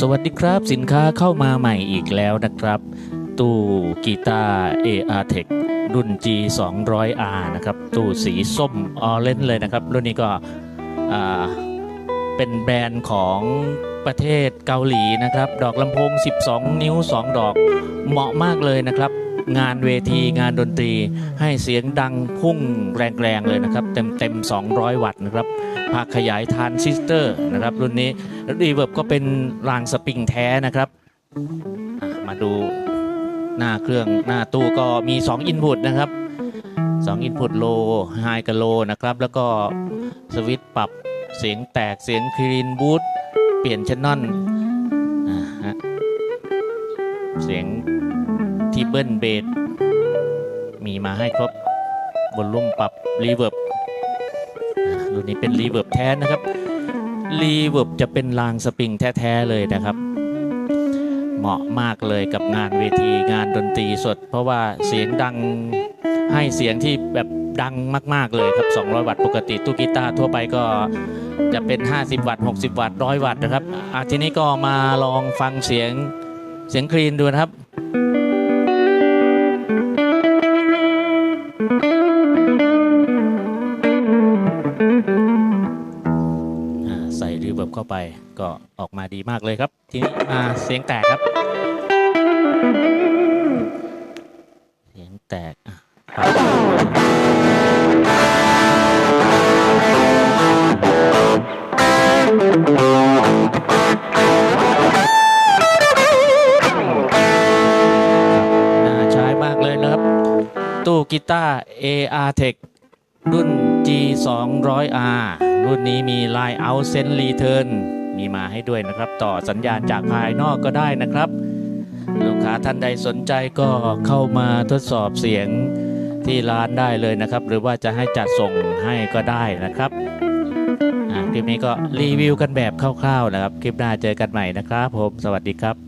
สวัสดีครับสินค้าเข้ามาใหม่อีกแล้วนะครับ ตู้กีตาร์ AR Tech รุ่น G 2 0 0 R นะครับ ตู้สีส้มออเรนเลยนะครับ รุ่นนี้ก็เป็นแบรนด์ของประเทศเกาหลีนะครับ ดอกลำโพง 12 นิ้ว 2 ดอกเหมาะมากเลยนะครับ งานเวทีงานดนตรี ให้เสียงดังพุ่งแรงๆเลยนะครับ เต็มๆ200 วัตต์นะครับภาคขยายทานซิสเตอร์นะครับ รุ่นนี้รีเวิร์บก็เป็นรางสปริงแท้นะครับ มาดูหน้าเครื่องหน้าตู้ก็มี 2 input นะครับ 2 input low high กับ low นะครับ แล้วก็สวิตช์ปรับเสียงแตกเสียงคลีนบูทเปลี่ยนช n น e อ่าฮะเสียง ทีเบิลเบสมีมาให้ครบบนลุ่มปรับรีเวิร์บรุ่นนี้เป็นรีเวิร์บแท้นะครับรีเวิร์บจะเป็นรางสปริงแท้ๆเลยนะครับ เหมาะมากเลยกับงานเวทีงานดนตรีสด เพราะว่าเสียงดังให้เสียงที่แบบดังมากๆเลยครับ 200 วัตต์ปกติตู้กีตาร์ทั่วไปก็จะเป็น 50 วัตต์ 60 วัตต์ 100 วัตต์นะครับอะทีนี้ก็มาลองฟังเสียงเสียงคลีนดูนะครับ ใส่รีเวิร์บเข้าไปก็ออกมาดีมากเลยครับ ทีนี้มาเสียงแตกครับ เสียงแตกอะน่าใช้มากเลยนะครับ ตู้กีตาร์ AR Tech รุ่น G 2 0 0 R รุ่นนี้มี Line Out Send Return มีมาให้ด้วยนะครับ ต่อสัญญาณจากภายนอกก็ได้นะครับ ลูกค้าท่านใดสนใจก็เข้ามาทดสอบเสียงที่ร้านได้เลยนะครับ หรือว่าจะให้จัดส่งให้ก็ได้นะครับคลิปนี้ก็รีวิวกันแบบคร่าวๆนะครับ คลิปหน้าเจอกันใหม่นะครับ ผม สวัสดีครับ